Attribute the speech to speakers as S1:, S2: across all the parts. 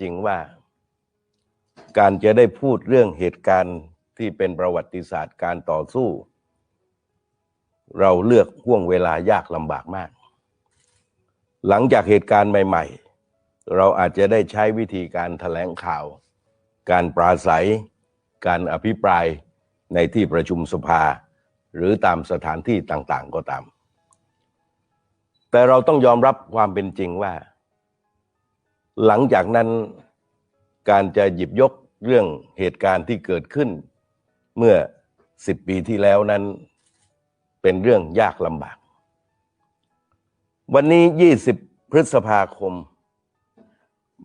S1: จริงว่า การจะได้พูดเรื่องเหตุการณ์ที่เป็นประวัติศาสตร์การต่อสู้ เราเลือกห่วงเวลายากลำบากมาก หลังจากเหตุการณ์ใหม่ ๆ เราอาจจะได้ใช้วิธีการแถลงข่าว การปราศัย การอภิปรายในที่ประชุมสภา หรือตามสถานที่ต่างๆก็ตาม แต่เราต้องยอมรับความเป็นจริงว่า หลังจากนั้นการจะหยิบยกเรื่องเหตุการณ์ที่เกิดขึ้น เมื่อสิบปีที่แล้วนั้น เป็นเรื่องยากลำบาก วันนี้20พฤษภาคม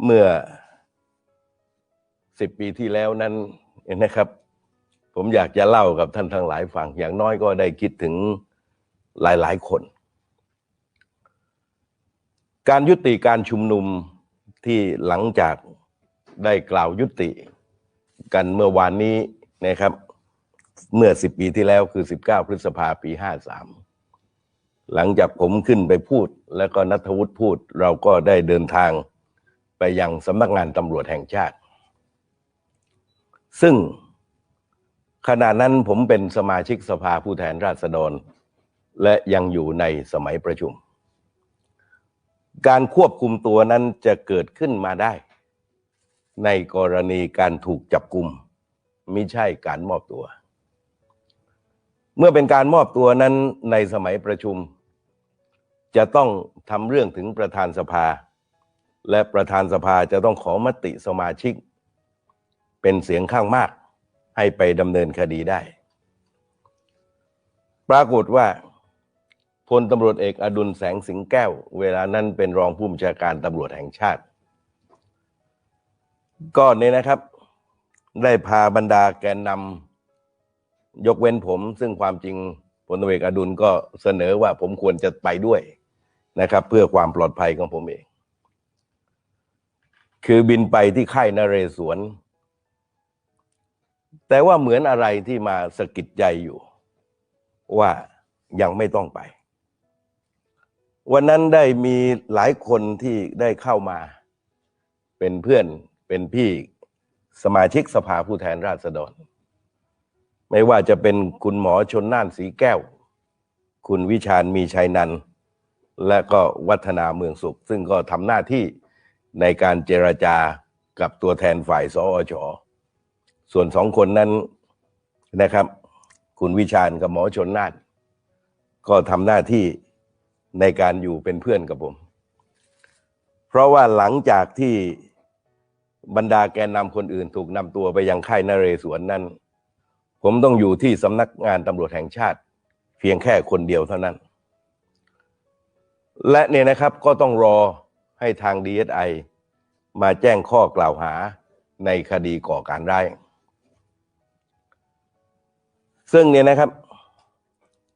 S1: เมื่อสิบปีที่แล้วนั้นนนะครับ ผมอยากจะเล่ากับท่านทั้งหลายฟัง อย่างน้อยก็ได้คิดถึงหลายๆคน การยุติการชุมนุม ที่หลังจากได้กล่าวยุติกันเมื่อวานนี้นะครับ เมื่อ10ปีที่แล้วคือ19พฤษภาปี53หลังจากผมขึ้นไปพูด แล้วก็นัทวุฒิพูดเราก็ได้เดินทางไปยังสำนักงานตำรวจแห่งชาติ ซึ่งขณะนั้นผมเป็นสมาชิกสภาผู้แทนราษฎร และยังอยู่ในสมัยประชุม การควบคุมตัวนั้นจะเกิดขึ้นมาได้ ในกรณีการถูกจับกลุ่มมิใช่การมอบตัว เมื่อเป็นการมอบตัวนั้นในสมัยประชุม จะต้องทำเรื่องถึงประธานสภา และประธานสภาจะต้องขอมติสมาชิก เป็นเสียงข้างมากให้ไปดำเนินคดีได้ ปรากฏว่า พลตำรวจเอกอดุลแสงสิงแก้ว เวลานั้นเป็นรองผู้บัญชาการตำรวจแห่งชาติ ก็เนี่ยนะครับ ได้พาบรรดาแกนนำยกเว้นผม ซึ่งความจริงพลตำรวจเอกอดุลก็เสนอว่าผมควรจะไปด้วยนะครับ เพื่อความปลอดภัยของผมเอง คือบินไปที่ค่ายนเรศวร แต่ว่าเหมือนอะไรที่มาสะกิดใจอยู่ ว่ายังไม่ต้องไป วันนั้นได้มีหลายคนที่ได้เข้ามา เป็นเพื่อนเป็นพี่สมาชิกสภาผู้แทนราษฎร ไม่ว่าจะเป็นคุณหมอชนน่านสีแก้ว คุณวิชาญมีชัยนัน และก็วัฒนาเมืองสุข ซึ่งก็ทำหน้าที่ในการเจรจากับตัวแทนฝ่ายสอชส่วนสองคนนั้นนะครับ คุณวิชาญกับหมอชนน่าน ก็ทำหน้าที่ ในการอยู่เป็นเพื่อนกับผม เพราะว่าหลังจากที่บรรดาแกนนำคนอื่น ถูกนำตัวไปยังค่ายนเรศวรนั้น ผมต้องอยู่ที่สำนักงานตำรวจแห่งชาติ เพียงแค่คนเดียวเท่านั้น และเนี่ยนะครับก็ต้องรอให้ทาง DSI มาแจ้งข้อกล่าวหาในคดีก่อการร้าย ซึ่งเนี่ยนะครับ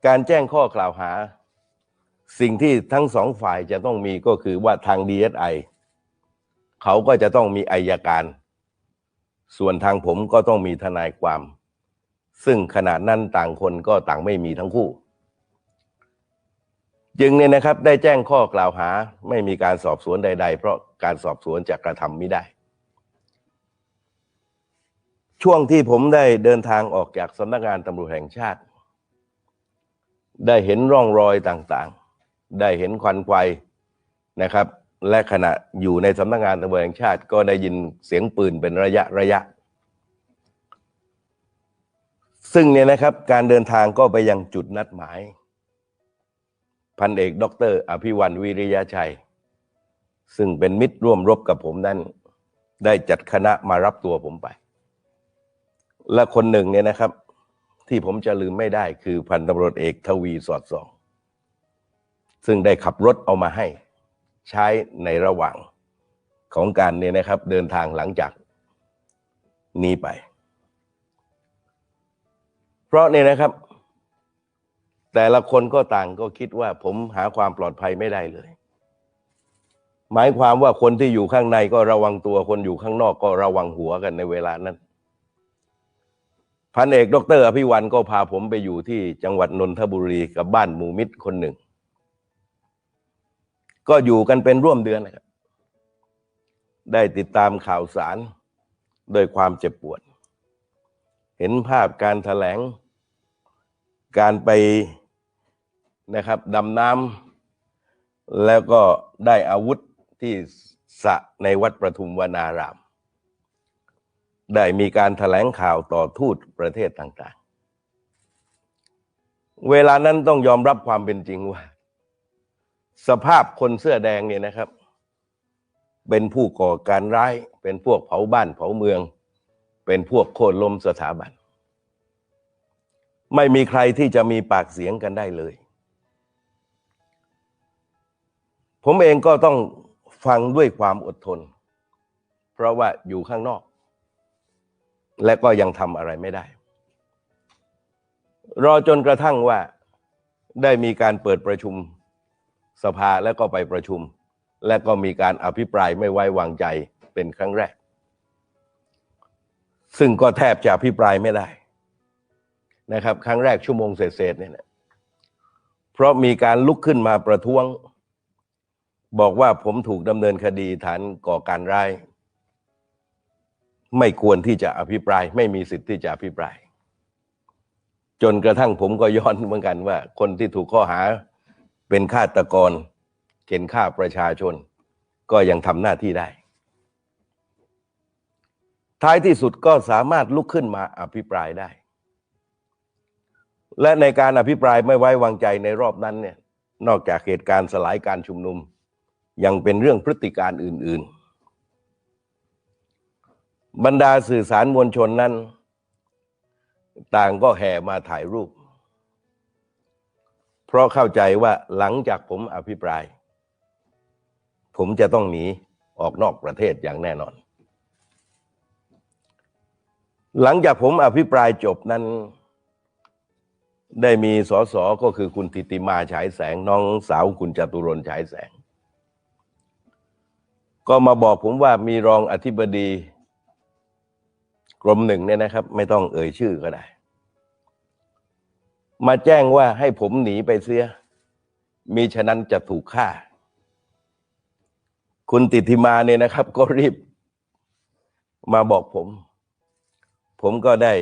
S1: การแจ้งข้อกล่าวหา สิ่งที่ทั้งสองฝ่ายจะต้องมีก็คือว่าทาง DSI เขาก็จะต้องมีอายการ ส่วนทางผมก็ต้องมีทนายความ ซึ่งขณะนั้นต่างคนก็ต่างไม่มีทั้งคู่ จึงเนี่ยนะครับได้แจ้งข้อกล่าวหาไม่มีการสอบสวนใด ๆ เพราะการสอบสวนจะกระทำไม่ได้ ช่วงที่ผมได้เดินทางออกจากสำนักงานตำรวจแห่งชาติ ได้เห็นร่องรอยต่างๆ ได้เห็นควันไฟนะครับ และขณะอยู่ในสำนักงานตำรวจแห่งชาติ ก็ได้ยินเสียงปืนเป็นระยะระยะ ซึ่งเนี่ยนะครับการเดินทางก็ไปยังจุดนัดหมาย พันเอกด็อกเตอร์อภิวันวิริยะชัย ซึ่งเป็นมิตรร่วมรบกับผมนั้น ได้จัดคณะมารับตัวผมไป และคนหนึ่งเนี่ยนะครับ ที่ผมจะลืมไม่ได้คือพันตำรวจเอกทวีสอดส่อง ซึ่งได้ขับรถเอามาให้ใช้ในระหว่างของการเนี่ยนะครับ เดินทางหลังจากนี้ไป เพราะเนี่ยนะครับ แต่ละคนก็ต่างก็คิดว่าผมหาความปลอดภัยไม่ได้เลย หมายความว่าคนที่อยู่ข้างในก็ระวังตัวคนอยู่ข้างนอกก็ระวังหัวกันในเวลานั้นพันเอก ดรอภิวันก็พาผมไปอยู่ที่จังหวัดนนทบุรีกับบ้านหมู่มิตรคนหนึ่ง ก็อยู่กันเป็นร่วมเดือนนะครับ ได้ติดตามข่าวสารโดวยความเจ็บปวด เห็นภาพการถแถลง การไปนะครับดำน้ำแล้วก็ได้อาวุธที่สะในวัดประทุมวนาราม ได้มีการถแถลงข่าวต่อทูตประเทศต่างๆ เวลานั้นต้องยอมรับความเป็นจริงว่า สภาพคนเสื้อแดงเนี่ยนะครับ เป็นผู้ก่อการร้าย เป็นพวกเผาบ้านเผาเมือง เป็นพวกโค่นล้มสถาบัน ไม่มีใครที่จะมีปากเสียงกันได้เลย ผมเองก็ต้องฟังด้วยความอดทน เพราะว่าอยู่ข้างนอก และก็ยังทำอะไรไม่ได้ รอจนกระทั่งว่าได้มีการเปิดประชุม สภาแล้วก็ไปประชุม และก็มีการอภิปรายไม่ไว้วางใจเป็นครั้งแรก ซึ่งก็แทบจะอภิปรายไม่ได้นะครับ ครั้งแรกชั่วโมงเศษเนี่ยนะเพราะมีการลุกขึ้นมาประท้วง บอกว่าผมถูกดำเนินคดีฐานก่อการร้าย ไม่ควรที่จะอภิปราย ไม่มีสิทธิ์ที่จะอภิปราย จนกระทั่งผมก็ย้อนเหมือนกันว่า คนที่ถูกข้อหา เป็นฆาตกรเข็นฆ่าประชาชน ก็ยังทำหน้าที่ได้ ท้ายที่สุดก็สามารถลุกขึ้นมาอภิปรายได้ และในการอภิปรายไม่ไว้วางใจในรอบนั้นเนี่ยนอกจากเหตุการณ์สลายการชุมนุม ยังเป็นเรื่องพฤติการอื่น ๆ บรรดาสื่อสารมวลชนนั้น ต่างก็แห่มาถ่ายรูป เพราะเข้าใจว่าหลังจากผมอภิปราย ผมจะต้องหนีออกนอกประเทศอย่างแน่นอน หลังจากผมอภิปรายจบนั้น ได้มีสสก็คือคุณติติมาฉายแสงน้องสาวคุณจตุรนฉายแสง ก็มาบอกผมว่ามีรองอธิบดี กรมหนึ่งเนี่ยนะครับ ไม่ต้องเอ่ยชื่อก็ได้ มาแจ้งว่าให้ผมหนีไปเสีย มีฉะนั้นจะถูกฆ่า คุณติติมาเนี่ยนะครับ ก็รีบ มาบอกผม ผมก็ได้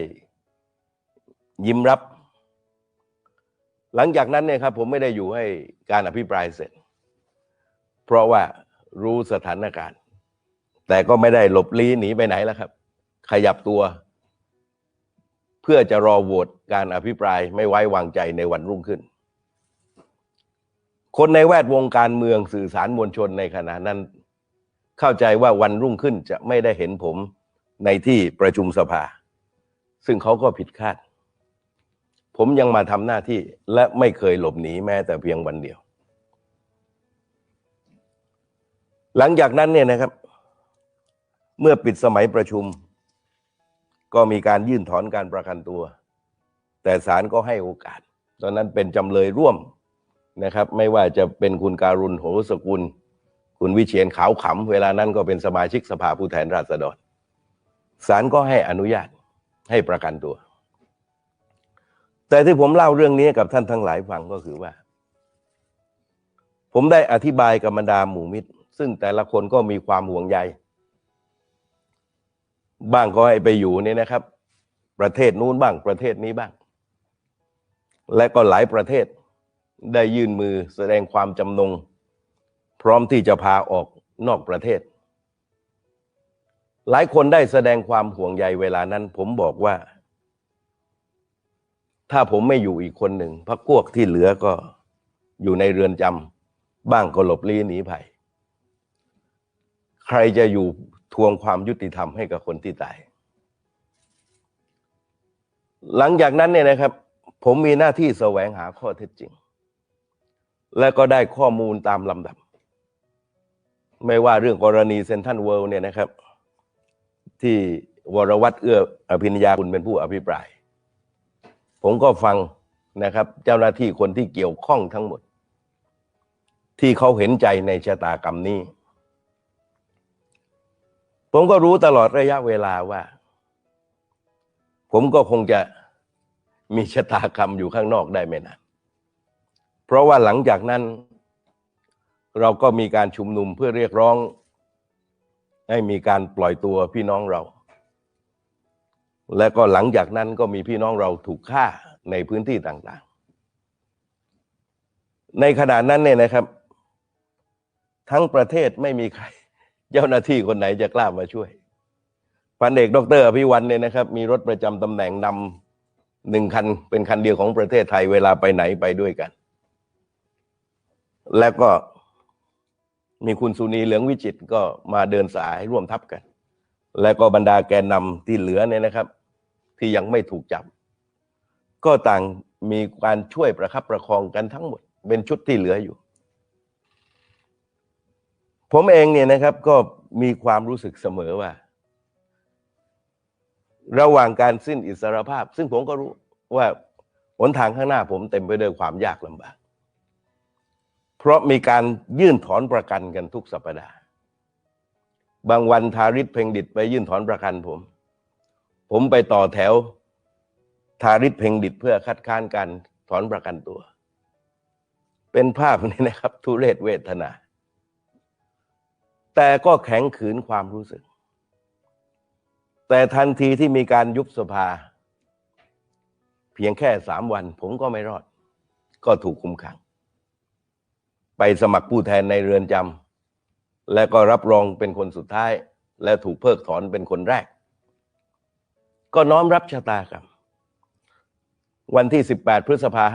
S1: ยิ้มรับ หลังจากนั้นเนี่ยครับ ผมไม่ได้อยู่ให้การอภิปรายเสร็จ เพราะว่ารู้สถานการณ์ แต่ก็ไม่ได้หลบลี้หนีไปไหนแล้วครับ ขยับตัว พื่อจะรอโหวตการอภิปรายไม่ไว้วางใจในวันรุ่งขึ้น คนในแวดวงการเมืองสื่อสารมวลชนในขณะนั้น เข้าใจว่าวันรุ่งขึ้นจะไม่ได้เห็นผมในที่ประชุมสภา ซึ่งเขาก็ผิดคาด ผมยังมาทำหน้าที่และไม่เคยหลบหนีแม้แต่เพียงวันเดียว หลังจากนั้นเนี่ยนะครับ เมื่อปิดสมัยประชุม ก็มีการยื่นถอนการประกันตัว แต่ศาลก็ให้โอกาส ตอนนั้นเป็นจำเลยร่วมนะครับ ไม่ว่าจะเป็นคุณการุณโหสกุล คุณวิเชียนขาวขำเวลานั้นก็เป็นสมาชิกสภาผู้แทนราษฎรศาลก็ให้อนุญาตให้ประกันตัว แต่ที่ผมเล่าเรื่องนี้กับท่านทั้งหลายฟังก็คือว่า ผมได้อธิบายกับบรรดาหมู่มิตร ซึ่งแต่ละคนก็มีความห่วงใย บ้างก็ให้ไปอยู่นี่นะครับ ประเทศนู้นบ้างประเทศนี้บ้าง และก็หลายประเทศได้ยื่นมือแสดงความจำนง พร้อมที่จะพาออกนอกประเทศ หลายคนได้แสดงความห่วงใยเวลานั้น ผมบอกว่า ถ้าผมไม่อยู่อีกคนหนึ่งพรรคพวกที่เหลือก็อยู่ในเรือนจำบ้างก็หลบลี้หนีภัยใครจะอยู่ ทวงความยุติธรรมให้กับคนที่ตาย หลังจากนั้นเนี่ยนะครับ ผมมีหน้าที่แสวงหาข้อเท็จจริง และก็ได้ข้อมูลตามลำดับ ไม่ว่าเรื่องกรณีเซนทันเวิลด์เนี่ยนะครับ ที่วรวัตรเอื้ออภิญญาคุณเป็นผู้อภิปราย ผมก็ฟังนะครับ เจ้าหน้าที่คนที่เกี่ยวข้องทั้งหมด ที่เขาเห็นใจในชะตากรรมนี้ ผมก็รู้ตลอดระยะเวลาว่า ผมก็คงจะมีชะตากรรมอยู่ข้างนอกได้ไม่นานเพราะว่าหลังจากนั้น เราก็มีการชุมนุมเพื่อเรียกร้อง ให้มีการปล่อยตัวพี่น้องเรา และก็หลังจากนั้นก็มีพี่น้องเราถูกฆ่าในพื้นที่ต่างๆ ในขณะนั้นเนี่ยนะครับ ทั้งประเทศไม่มีใคร เจ้าหน้าที่คนไหนจะกล้ามาช่วยพันเอกดรอภิวันเนี่ยนะครับ มีรถประจำตำแหน่งนำหนึ่งคัน เป็นคันเดียวของประเทศไทยเวลาไปไหนไปด้วยกัน แล้วก็มีคุณสุนีเหลืองวิจิตก็มาเดินสายร่วมทัพกัน แล้วก็บรรดาแกนนำที่เหลือเนี่ยนะครับ ที่ยังไม่ถูกจับ ก็ต่างมีการช่วยประคับประคองกันทั้งหมด เป็นชุดที่เหลืออยู่ ผมเองเนี่ยนะครับก็มีความรู้สึกเสมอว่า ระหว่างการสิ้นอิสรภาพ ซึ่งผมก็รู้ว่าหนทางข้างหน้าผมเต็มไปด้วยความยากลำบาก เพราะมีการยื่นถอนประกันกันทุกสัปดาห์ บางวันทาริศเพ่งดิตไปยื่นถอนประกันผม ผมไปต่อแถว ทาริศเพ่งดิตเพื่อคัดค้านการถอนประกันตัว เป็นภาพนี้นะครับ ทุเรศเวทนา แต่ก็แข็งขืนความรู้สึก แต่ทันทีที่มีการยุบสภา เพียงแค่สามวัน ผมก็ไม่รอด ก็ถูกคุมขัง ไปสมัครผู้แทนในเรือนจำและก็รับรองเป็นคนสุดท้าย และถูกเพิกถอนเป็นคนแรก ก็น้อมรับชะตากรรมวันที่ 18 พฤษภา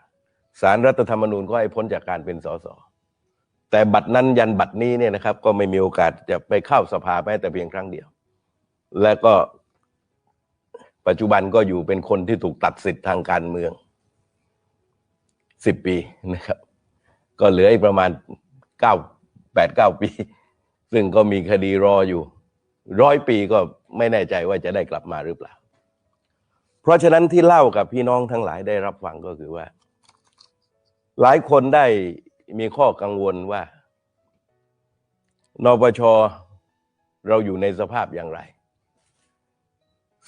S1: 55สารรัฐธรรมนูญก็ให้พ้นจากการเป็นสส แต่บัตรนั้นยันบัตรนี้เนี่ยนะครับ ก็ไม่มีโอกาสจะไปเข้าสภาแม้แต่เพียงครั้งเดียว และก็ปัจจุบันก็อยู่เป็นคนที่ถูกตัดสิทธิ์ทางการเมือง10ปีนะครับ ก็เหลืออีกประมาณ9 8 9ปี ซึ่งก็มีคดีรออยู่ร้อยปีก็ไม่แน่ใจว่าจะได้กลับมาหรือเปล่า เพราะฉะนั้นที่เล่ากับพี่น้องทั้งหลายได้รับฟังก็คือว่า หลายคนได้ มีข้อกังวลว่านปชเราอยู่ในสภาพอย่างไร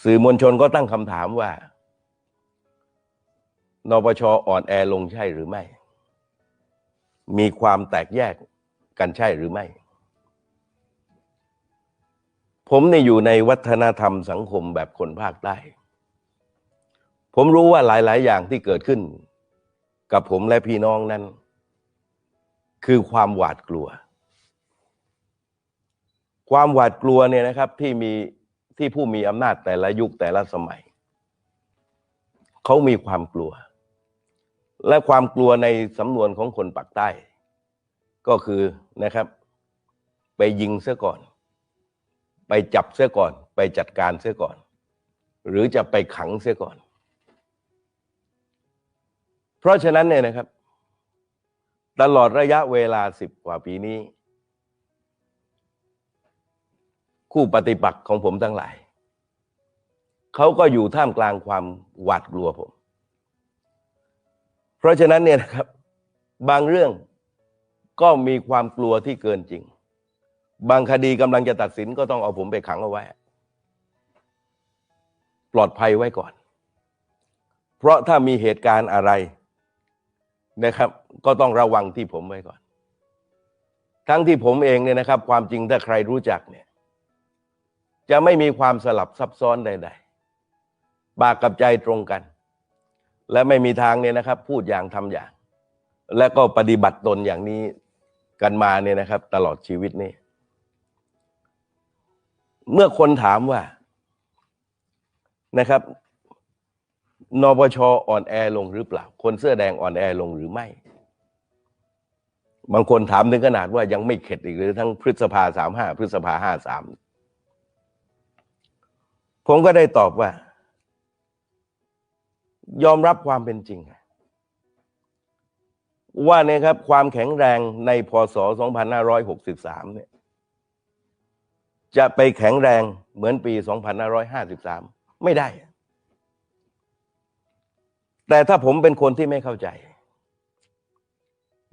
S1: สื่อมวลชนก็ตั้งคำถามว่านปชอ่อนแอลงใช่หรือไม่ มีความแตกแยกกันใช่หรือไม่ ผมเนี่ยอยู่ในวัฒนธรรมสังคมแบบคนภาคใต้ ผมรู้ว่าหลาย ๆ อย่างที่เกิดขึ้น กับผมและพี่น้องนั้น คือความหวาดกลัว ความหวาดกลัวเนี่ยนะครับที่มีที่ผู้มีอำนาจแต่ละยุคแต่ละสมัย เขามีความกลัว และความกลัวในสำนวนของคนปากใต้ ก็คือนะครับ ไปยิงเสียก่อน ไปจับเสียก่อน ไปจัดการเสียก่อน หรือจะไปขังเสียก่อน เพราะฉะนั้นเนี่ยนะครับ ตลอดระยะเวลาสิบกว่าปีนี้ คู่ปฏิปักษ์ของผมทั้งหลาย เขาก็อยู่ท่ามกลางความหวาดกลัวผม เพราะฉะนั้นเนี่ยนะครับ บางเรื่องก็มีความกลัวที่เกินจริง บางคดีกำลังจะตัดสินก็ต้องเอาผมไปขังเอาไว้ ปลอดภัยไว้ก่อน เพราะถ้ามีเหตุการณ์อะไร นะครับ ก็ต้องระวังที่ผมไว้ก่อน ทั้งที่ผมเองเนี่ยนะครับ ความจริงถ้าใครรู้จักเนี่ย จะไม่มีความสลับซับซ้อนใดๆปากกับใจตรงกัน และไม่มีทางเนี่ยนะครับ พูดอย่างทำอย่าง และก็ปฏิบัติตนอย่างนี้กันมาเนี่ยนะครับ ตลอดชีวิตนี้เมื่อคนถามว่านะครับ นปชอ่อนแอลงหรือเปล่า คนเสื้อแดงอ่อนแอลงหรือไม่ บางคนถามถึงขนาดว่ายังไม่เข็ดอีกหรือทั้งพฤษภาสามห้าพฤษภาห้าสามผมก็ได้ตอบว่า ยอมรับความเป็นจริง ว่าเนี่ยครับ ความแข็งแรงในพศ 2563 เนี่ย จะไปแข็งแรงเหมือนปี 2553 ไม่ได้ แต่ถ้าผมเป็นคนที่ไม่เข้าใจ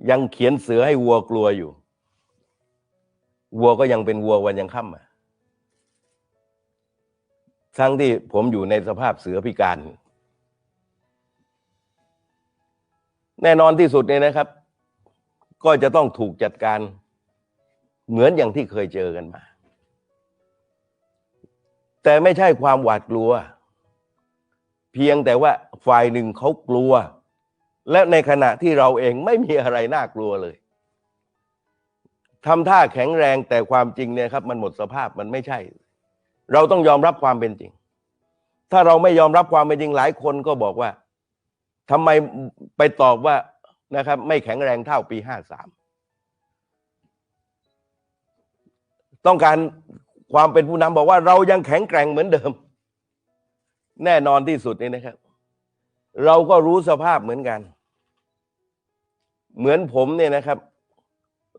S1: ยังเขียนเสือให้วัวกลัวอยู่ วัวก็ยังเป็นวัววันยังค่ำอะทั้งที่ผมอยู่ในสภาพเสือพิการ แน่นอนที่สุดเนี่ยนะครับ ก็จะต้องถูกจัดการเหมือนอย่างที่เคยเจอกันมา แต่ไม่ใช่ความหวาดกลัว เพียงแต่ว่าฝ่ายหนึ่งเขากลัว และในขณะที่เราเองไม่มีอะไรน่ากลัวเลยทำท่าแข็งแรงแต่ความจริงเนี่ยครับ มันหมดสภาพมันไม่ใช่ เราต้องยอมรับความเป็นจริง ถ้าเราไม่ยอมรับความเป็นจริงหลายคนก็บอกว่าทำไมไปตอบว่านะครับ ไม่แข็งแรงเท่าปีห้าสามต้องการความเป็นผู้นำบอกว่าเรายังแข็งแกร่งเหมือนเดิม แน่นอนที่สุดนี่นะครับ เราก็รู้สภาพเหมือนกัน เหมือนผมเนี่ยนะครับ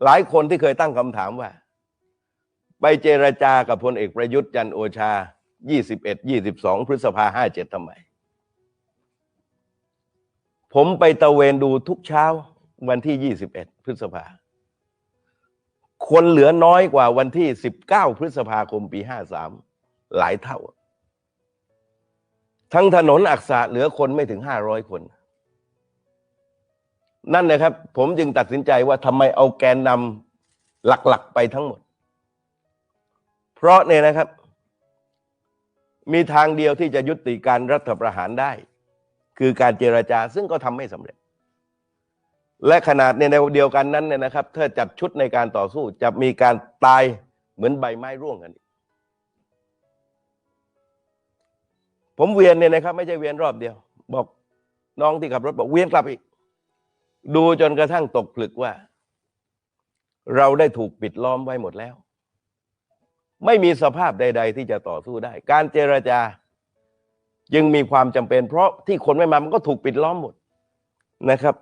S1: หลายคนที่เคยตั้งคำถามว่า ไปเจรจากับพลเอกประยุทธ์จันโอชา 21 22 พฤษภา57ทำไม ผมไปตะเวนดูทุกเช้าวันที่ 21 พฤษภา คนเหลือน้อยกว่าวันที่ 19 พฤษภาคมปี 53 หลายเท่า ทั้งถนนอักษะเหลือคนไม่ถึง500คน นั่นนะครับ ผมจึงตัดสินใจว่าทำไมเอาแกนนำหลักๆไปทั้งหมด เพราะเนี่ยนะครับ มีทางเดียวที่จะยุติการรัฐประหารได้ คือการเจรจาซึ่งก็ทำไม่สำเร็จ และขนาดในแนวเดียวกันนั้นเนี่ยนะครับ ถ้าจัดชุดในการต่อสู้จะมีการตายเหมือนใบไม้ร่วงกันอีก ผมเวียนเนี่ยนะครับ ไม่ใช่เวียนรอบเดียว บอกน้องที่ขับรถบอกเวียนกลับอีก ดูจนกระทั่งตกผลึกว่า เราได้ถูกปิดล้อมไว้หมดแล้ว ไม่มีสภาพใด ๆ ที่จะต่อสู้ได้ การเจรจาจึงมีความจำเป็น เพราะที่คนไม่มามันก็ถูกปิดล้อมหมดนะครับ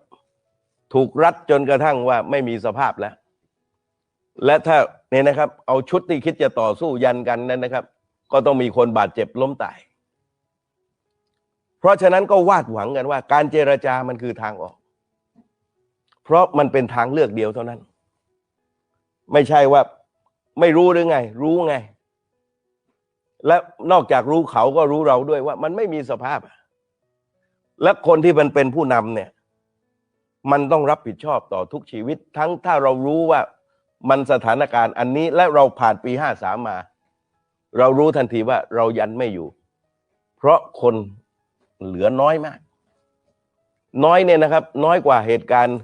S1: ถูกรัดจนกระทั่งว่าไม่มีสภาพแล้ว และถ้าเนี่ยนะครับ เอาชุดที่คิดจะต่อสู้ยันกันนั้นนะครับ ก็ต้องมีคนบาดเจ็บล้มตาย เพราะฉะนั้นก็วาดหวังกันว่า การเจรจามันคือทางออก เพราะมันเป็นทางเลือกเดียวเท่านั้น ไม่ใช่ว่าไม่รู้หรือไง รู้ไง และนอกจากรู้เขาก็รู้เราด้วยว่า มันไม่มีสภาพ และคนที่มันเป็นผู้นำเนี่ย มันต้องรับผิดชอบต่อทุกชีวิต ทั้งถ้าเรารู้ว่ามันสถานการณ์อันนี้และเราผ่านปีห้าสามมา เรารู้ทันทีว่าเรายันไม่อยู่ เพราะคน เหลือน้อยมาก น้อยเนี่ยนะครับ น้อยกว่าเหตุการณ์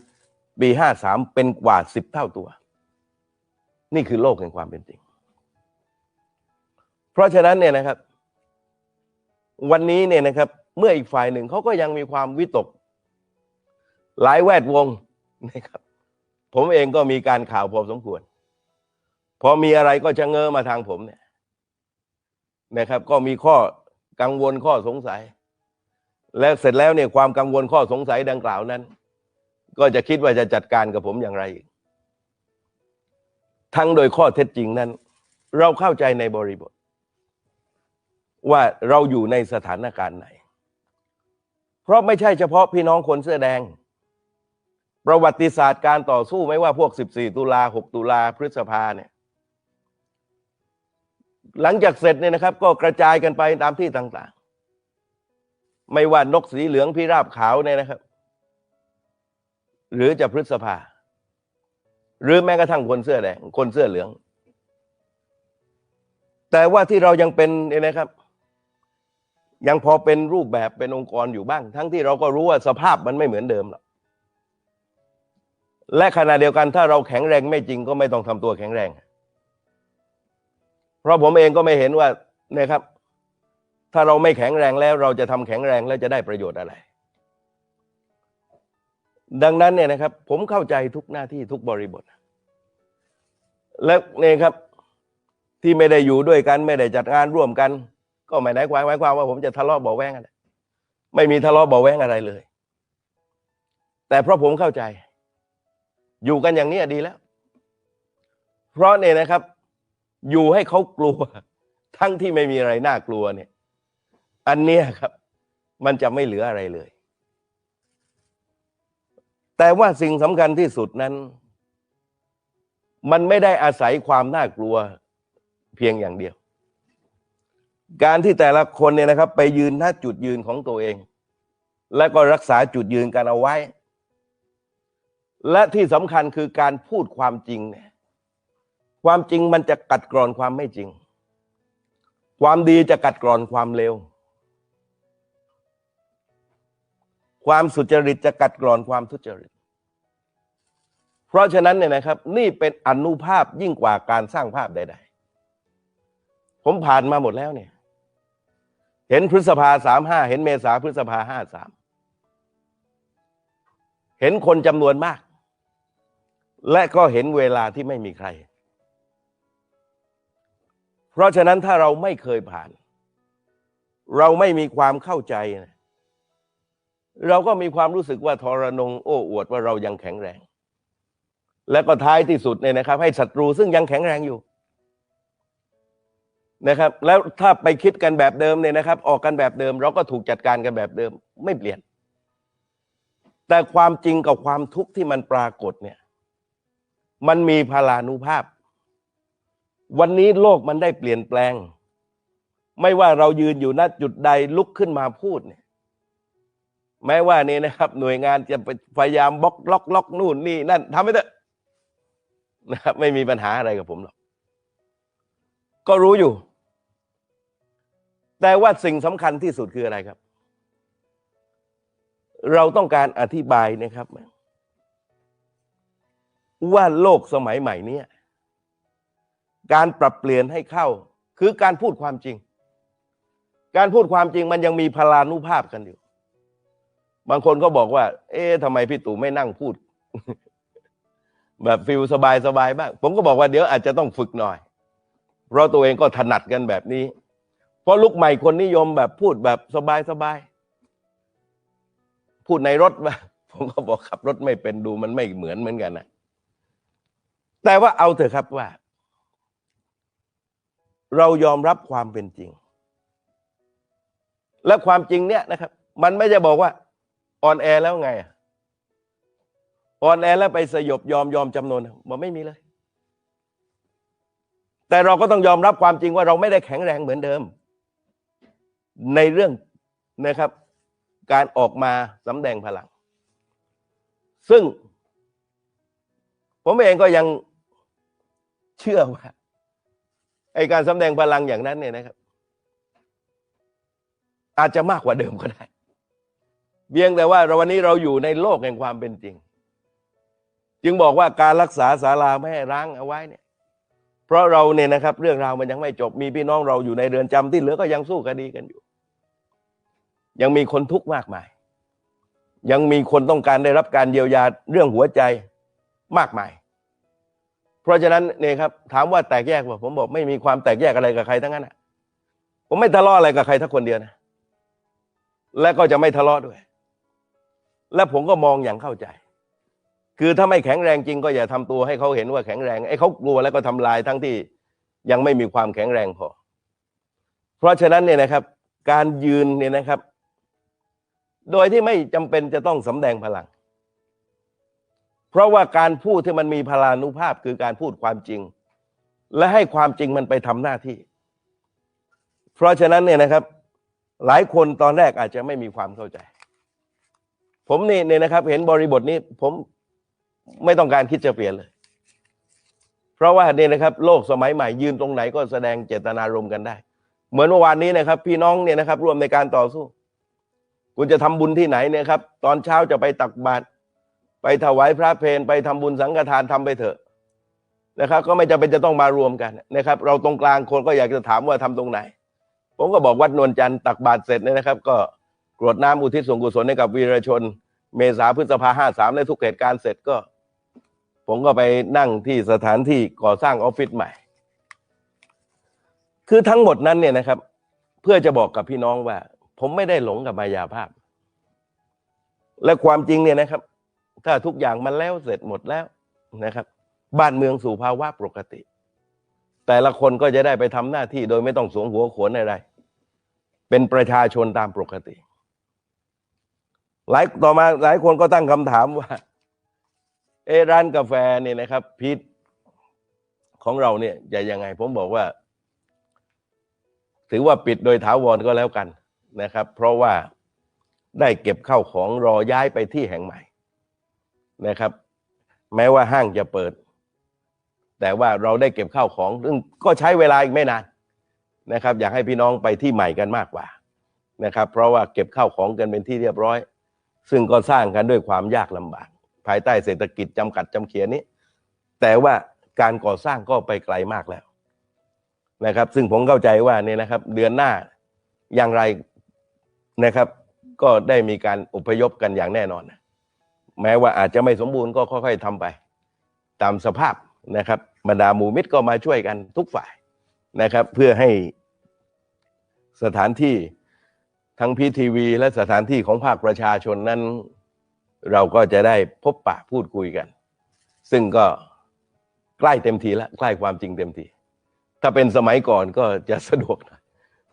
S1: ปีห้าสามเป็นกว่าสิบเท่าตัว นี่คือโลกแห่งความเป็นจริง เพราะฉะนั้นเนี่ยนะครับ วันนี้เนี่ยนะครับ เมื่ออีกฝ่ายหนึ่งเขาก็ยังมีความวิตก หลายแวดวงนะครับ ผมเองก็มีการข่าวพอสมควร พอมีอะไรก็จะเง้อมาทางผมเนี่ยนะครับ ก็มีข้อกังวลข้อสงสัย และเสร็จแล้วเนี่ยความกังวลข้อสงสัยดังกล่าวนั้น ก็จะคิดว่าจะจัดการกับผมอย่างไร ทั้งโดยข้อเท็จจริงนั้น เราเข้าใจในบริบท ว่าเราอยู่ในสถานการณ์ไหน เพราะไม่ใช่เฉพาะพี่น้องคนเสื้อแดง ประวัติศาสตร์การต่อสู้ไม่ว่าพวก 14 ตุลา 6 ตุลาพฤษภาเนี่ยหลังจากเสร็จเนี่ยนะครับ ก็กระจายกันไปตามที่ต่าง ไม่ว่านกสีเหลืองพิราบขาวเนี่ยนะครับ หรือจะพฤษภา หรือแม้กระทั่งคนเสื้อแดงคนเสื้อเหลือง แต่ว่าที่เรายังเป็นเนี่ยนะครับ ยังพอเป็นรูปแบบเป็นองค์กรอยู่บ้าง ทั้งที่เราก็รู้ว่าสภาพมันไม่เหมือนเดิมหรอกและขณะเดียวกันถ้าเราแข็งแรงไม่จริงก็ไม่ต้องทำตัวแข็งแรง เพราะผมเองก็ไม่เห็นว่านะครับ ถ้าเราไม่แข็งแรงแล้วเราจะทำแข็งแรงแล้วจะได้ประโยชน์อะไร ดังนั้นเนี่ยนะครับ ผมเข้าใจทุกหน้าที่ทุกบริบท และเนี่ยครับที่ไม่ได้อยู่ด้วยกัน ไม่ได้จัดงานร่วมกัน ก็ไม่ได้ความหมายความว่าผมจะทะเลาะเบาแวงอะไรไม่มีทะเลาะเบาแวงอะไรเลย แต่เพราะผมเข้าใจ อยู่กันอย่างนี้ดีแล้ว เพราะเนี่ยนะครับ อยู่ให้เขากลัว ทั้งที่ไม่มีอะไรน่ากลัวเนี่ย อันเนี้ยครับ มันจะไม่เหลืออะไรเลย แต่ว่าสิ่งสำคัญที่สุดนั้น มันไม่ได้อาศัยความน่ากลัวเพียงอย่างเดียว การที่แต่ละคนเนี่ยนะครับ ไปยืนหน้าจุดยืนของตัวเอง และก็รักษาจุดยืนกันเอาไว้ และที่สำคัญคือการพูดความจริงเนี่ยความจริงมันจะกัดกร่อนความไม่จริง ความดีจะกัดกร่อนความเลว ความสุจริตจะกัดกร่อนความทุจริต เพราะฉะนั้นเนี่ยนะครับ นี่เป็นอนุภาพยิ่งกว่าการสร้างภาพใด ๆ ผมผ่านมาหมดแล้วเนี่ย เห็นพฤษภาสามห้าเห็นเมษาพฤษภาห้าสามเห็นคนจำนวนมาก และก็เห็นเวลาที่ไม่มีใคร เพราะฉะนั้นถ้าเราไม่เคยผ่าน เราไม่มีความเข้าใจนะ เราก็มีความรู้สึกว่าทรนงโอ้อวดว่าเรายังแข็งแรง และก็ท้ายที่สุดเนี่ยนะครับ ให้ศัตรูซึ่งยังแข็งแรงอยู่นะครับ แล้วถ้าไปคิดกันแบบเดิมเนี่ยนะครับ ออกกันแบบเดิม เราก็ถูกจัดการกันแบบเดิม ไม่เปลี่ยน แต่ความจริงกับความทุกข์ที่มันปรากฏเนี่ย มันมีพลานุภาพ วันนี้โลกมันได้เปลี่ยนแปลง ไม่ว่าเรายืนอยู่ณจุดใดลุกขึ้นมาพูดเนี่ย แม้ว่านี่นะครับ หน่วยงานจะพยายามบล็อกล็อกล็อกนู่นนี่นั่นทำไม่ได้นะครับไม่มีปัญหาอะไรกับผมหรอกก็รู้อยู่ แต่ว่าสิ่งสำคัญที่สุดคืออะไรครับ เราต้องการอธิบายนะครับ ว่าโลกสมัยใหม่เนี้การปรับเปลี่ยนให้เข้า คือการพูดความจริง การพูดความจริงมันยังมีพลานุภาพกันอยู่ บางคนก็บอกว่า เอ๊ะทำไมพี่ตู่ไม่นั่งพูด แบบฟิลสบายสบายบ้าง ผมก็บอกว่าเดี๋ยวอาจจะต้องฝึกหน่อย เพราะตัวเองก็ถนัดกันแบบนี้ เพราะลุกใหม่คนนิยมแบบพูดแบบสบายสบายพูดในรถว่าผมก็บอกขับรถไม่เป็นดูมันไม่เหมือนเหมือนกันนะแต่ว่าเอาเถอะครับว่า เรายอมรับความเป็นจริง และความจริงเนี่ยนะครับ มันไม่จะบอกว่า อ่อนแอแล้วไงอะอ่อนแอแล้วไปสยบยอมยอมจำนวนมันไม่มีเลย แต่เราก็ต้องยอมรับความจริงว่าเราไม่ได้แข็งแรงเหมือนเดิม ในเรื่องนะครับ การออกมาสำแดงพลัง ซึ่ง ผมเองก็ยังเชื่อว่าไอการสำแดงพลังอย่างนั้นเนี่ยนะครับ อาจจะมากกว่าเดิมก็ได้ เพียงแต่ว่าเราวันนี้เราอยู่ในโลกแห่งความเป็นจริง จึงบอกว่าการรักษาศาลาไม่ให้ร้างเอาไว้เนี่ย เพราะเราเนี่ยนะครับ เรื่องราวมันยังไม่จบมีพี่น้องเราอยู่ในเรือนจำที่เหลือก็ยังสู้คดีกันอยู่ ยังมีคนทุกข์มากมาย ยังมีคนต้องการได้รับการเยียวยาเรื่องหัวใจมากมาย เพราะฉะนั้นเนี่ยครับ ถามว่าแตกแยกว่าผมบอกไม่มีความแตกแยกอะไรกับใครทั้งนั้นอะผมไม่ทะเลาะอะไรกับใครทั้งคนเดียวนะและก็จะไม่ทะเลาะด้วย และผมก็มองอย่างเข้าใจ คือถ้าไม่แข็งแรงจริงก็อย่าทำตัวให้เขาเห็นว่าแข็งแรงไอ้เขากลัวแล้วก็ทำลายทั้งที่ยังไม่มีความแข็งแรงพอ เพราะฉะนั้นเนี่ยนะครับ การยืนเนี่ยนะครับ โดยที่ไม่จำเป็นจะต้องสำแดงพลัง เพราะว่าการพูดที่มันมีพลานุภาพคือการพูดความจริง และให้ความจริงมันไปทำหน้าที่ เพราะฉะนั้นเนี่ยนะครับ หลายคนตอนแรกอาจจะไม่มีความเข้าใจ ผมนี่เนี่ยนะครับ เห็นบริบทนี้ผมไม่ต้องการคิดจะเปลี่ยนเลย เพราะว่าเนี่ยนะครับ โลกสมัยใหม่ยืนตรงไหนก็แสดงเจตนารมณ์กันได้ เหมือนเมื่อวานนี้นะครับ พี่น้องเนี่ยนะครับ ร่วมในการต่อสู้ คุณจะทำบุญที่ไหนเนี่ยครับ ตอนเช้าจะไปตักบาตรไปถวายพระเพลไปทำบุญสังฆทานทำไปเถอะนะครับ ก็ไม่จำเป็นจะต้องมารวมกันนะครับ เราตรงกลางคนก็อยากจะถามว่าทำตรงไหน ผมก็บอกวัดนวลจันทร์ตักบาตรเสร็จเนี่ยนะครับ ก็ กรวดน้ำอุทิศส่วนกุศลให้กับวีรชน เมษาพฤษภาห้าสามในทุกเหตุการณ์เสร็จก็ ผมก็ไปนั่งที่สถานที่ก่อสร้างออฟฟิศใหม่ คือทั้งหมดนั้นเนี่ยนะครับ เพื่อจะบอกกับพี่น้องว่า ผมไม่ได้หลงกับมายาภาพ และความจริงเนี่ยนะครับ ถ้าทุกอย่างมันแล้วเสร็จหมดแล้วนะครับ บ้านเมืองสู่ภาวะปกติ แต่ละคนก็จะได้ไปทำหน้าที่โดยไม่ต้องสวมหัวโขนอะไร เป็นประชาชนตามปกติ หลายต่อมาหลายคนก็ตั้งคำถามว่า เอร้านกาแฟเนี่ยนะครับพีทของเราเนี่ยจะยังไง ผมบอกว่า ถือว่าปิดโดยถาวรก็แล้วกันนะครับ เพราะว่าได้เก็บเข้าของรอย้ายไปที่แห่งใหม่นะครับ แม้ว่าห้างจะเปิด แต่ว่าเราได้เก็บข้าวของซึ่งก็ใช้เวลาอีกไม่นานนะครับ อยากให้พี่น้องไปที่ใหม่กันมากกว่านะครับ เพราะว่าเก็บข้าวของกันเป็นที่เรียบร้อย ซึ่งก็สร้างกันด้วยความยากลำบาก ภายใต้เศรษฐกิจจำกัดจำเขียนนี้ แต่ว่าการก่อสร้างก็ไปไกลมากแล้วนะครับ ซึ่งผมเข้าใจว่าเนี่ยนะครับ เดือนหน้าอย่างไรนะครับ ก็ได้มีการอพยพกันอย่างแน่นอน แม้ว่าอาจจะไม่สมบูรณ์ก็ค่อยๆทำไป ตามสภาพนะครับบรรดาหมู่มิตรก็มาช่วยกันทุกฝ่ายนะครับ เพื่อให้สถานที่ ทั้งพีทีวีและสถานที่ของภาคประชาชนนั้น เราก็จะได้พบปะพูดคุยกัน ซึ่งก็ใกล้เต็มทีแล้วใกล้ความจริงเต็มที ถ้าเป็นสมัยก่อนก็จะสะดวกหน่อย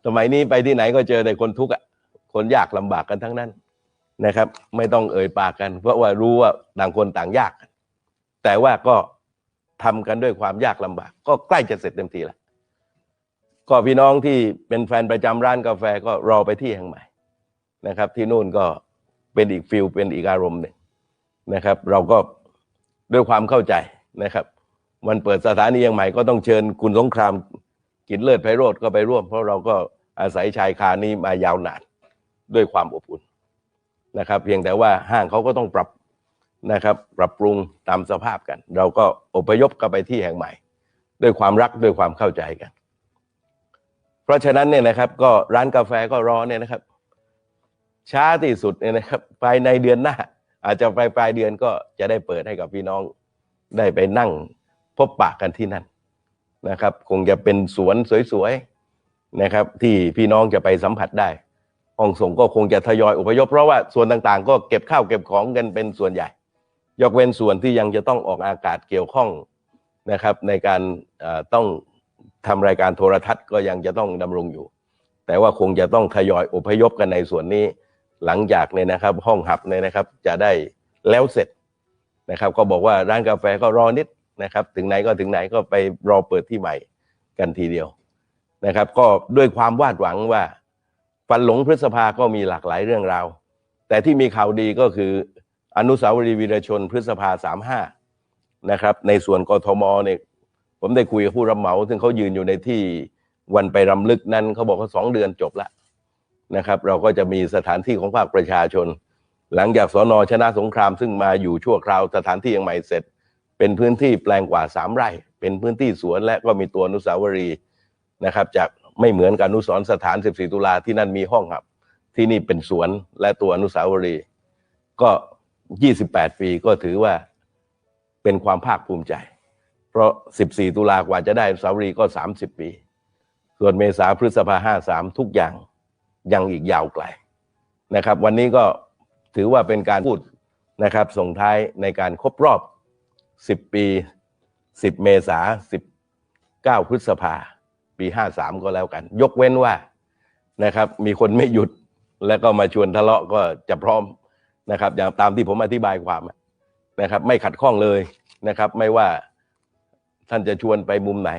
S1: สมัยนี้ไปที่ไหนก็เจอแต่คนทุกข์อะคนยากลำบากกันทั้งนั้นนะครับ ไม่ต้องเอ่ยปากกัน เพราะว่ารู้ว่าต่างคนต่างยาก แต่ว่าก็ทำกันด้วยความยากลำบาก ก็ใกล้จะเสร็จเต็มทีแล้ว ก็พี่น้องที่เป็นแฟนประจำร้านกาแฟก็รอไปที่แห่งใหม่นะครับ ที่นู่นก็เป็นอีกฟิลเป็นอีกอารมณ์หนึ่งนะครับ เราก็ด้วยความเข้าใจนะครับ มันเปิดสถานีแห่งใหม่ก็ต้องเชิญคุณสงครามกิจเลิศไพโรธก็ไปร่วม เพราะเราก็อาศัยชายคานี้มายาวนานด้วยความอบอุ่นนะครับ เพียงแต่ว่าห้างเขาก็ต้องปรับนะครับ ปรับปรุงตามสภาพกัน เราก็อพยพกันไปที่แห่งใหม่ ด้วยความรักด้วยความเข้าใจกัน เพราะฉะนั้นเนี่ยนะครับก็ร้านกาแฟก็รอเนี่ยนะครับ ช้าที่สุดเนี่ยนะครับภายในเดือนหน้า อาจจะปลายปลายเดือนก็จะได้เปิดให้กับพี่น้องได้ไปนั่งพบปะกันที่นั่นนะครับ คงจะเป็นสวนสวยๆนะครับ ที่พี่น้องจะไปสัมผัสได้ห้องส่งก็คงจะทยอยอพยพเพราะว่าส่วนต่างๆ ก็เก็บข้าวเก็บของกันเป็นส่วนใหญ่ ยกเว้นส่วนที่ยังจะต้องออกอากาศเกี่ยวข้องนะครับ ในการต้อง ทำรายการโทรทัศน์ก็ยังจะต้องดำรงอยู่ แต่ว่าคงจะต้องทยอยอพยพกันในส่วนนี้ หลังจากเนี่ยนะครับ ห้องหับเนี่ยนะครับ จะได้แล้วเสร็จนะครับ ก็บอกว่าร้านกาแฟก็รอนิดนะครับ ถึงไหนก็ถึงไหนก็ไปรอเปิดที่ใหม่กันทีเดียวนะครับ ก็ด้วยความวาดหวังว่าฟันหลงพฤษภาก็มีหลากหลายเรื่องราว แต่ที่มีข่าวดีก็คืออนุสาวรีย์วีรชนพฤษภาสามห้านะครับ ในส่วนกทมเนี่ย ผมได้คุยกับผู้รับเหมา ซึ่งเขายืนอยู่ในที่วันไปรำลึกนั้นเขาบอกว่าสองเดือนจบละนะครับ เราก็จะมีสถานที่ของภาคประชาชน หลังจากสนชนะสงคราม ซึ่งมาอยู่ชั่วคราวสถานที่ยังใหม่เสร็จ เป็นพื้นที่แปลงกว่าสามไร่ เป็นพื้นที่สวนและก็มีตัวอนุสาวรีย์นะครับ จากไม่เหมือนกับอนุสรณ์สถาน 14 ตุลาที่นั่นมีห้องครับ ที่นี่เป็นสวนและตัวอนุสาวรีย์ก็ 28 ปีก็ถือว่าเป็นความภาคภูมิใจ เพราะ 14 ตุลากว่าจะได้สาวรีก็ 30 ปี ส่วนเมษาพฤษภา53ทุกอย่างยังอีกยาวไกลนะครับ วันนี้ก็ถือว่าเป็นการพูดนะครับส่งท้ายในการครบรอบ 10 ปี 10 เมษา19 พฤษภาปี 53 ก็แล้วกัน ยกเว้นว่านะครับมีคนไม่หยุดแล้วก็มาชวนทะเลาะก็จะพร้อมนะครับอย่างตามที่ผมอธิบายความนะครับ ไม่ขัดข้องเลยนะครับ ไม่ว่า ท่านจะชวนไปมุมไหน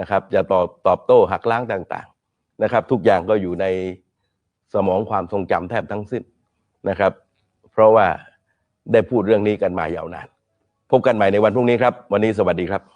S1: นะครับ จะตอบตอบโต้หักล้างต่างๆนะครับ ทุกอย่างก็อยู่ในสมองความทรงจำแทบทั้งสิ้นนะครับ เพราะว่าได้พูดเรื่องนี้กันมายาวนาน พบกันใหม่ในวันพรุ่งนี้ครับ วันนี้สวัสดีครับ